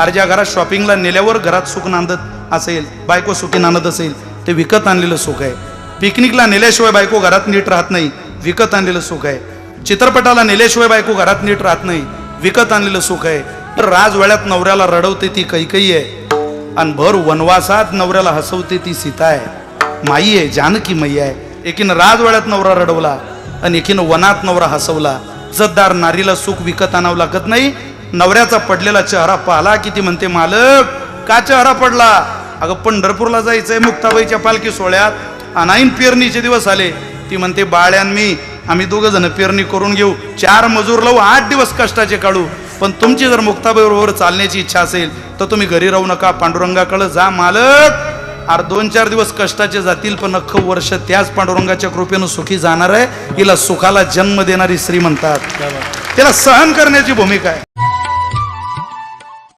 अरे ज्या घरात शॉपिंगला नेल्यावर घरात सुख नांदत असेल बायको सुखी नांदत असेल ते विकत आणलेलं सुख आहे. पिकनिकला नेल्याशिवाय बायको घरात नीट राहत नाही विकत आणलेलं सुख आहे. चित्रपटाला नेल्याशिवाय बायको घरात नीट राहत नाही विकत आणलेलं सुख आहे. तर राजवेळ्यात नवऱ्याला रडवते ती कैकई आहे. आणि भर वनवासात नवऱ्याला हसवते ती सीता आहे. माई आहे जानकी माई आहे. एकीनं राजवाड्यात नवरा रडवला आणि एकीनं वनात नवरा हसवला. जतदार नारीला सुख विकत आणावं लागत नाही नवऱ्याचा पडलेला चेहरा पाहला की ती म्हणते मालक का चेहरा पडला? अगं पंढरपूरला जायचंय मुक्ताबाईच्या पालखी सोहळ्यात. अनाईन पेरणीचे दिवस आले. ती म्हणते बाळ्यान मी आम्ही दोघं जण पेरणी करून घेऊ. चार मजूर लावू आठ दिवस कष्टाचे काढू. पण तुमची जर मुक्ताबाईबरोबर चालण्याची इच्छा असेल तर तुम्ही घरी राहू नका. पांडुरंगाकडे जा मालक. अरे दोन चार दिवस कष्टाचे जातील पण अख्खं वर्ष त्याच पांडुरंगाच्या कृपेनं सुखी जाणार आहे. हिला सुखाला जन्म देणारी स्त्री म्हणतात. तिला सहन करण्याची भूमिका आहे.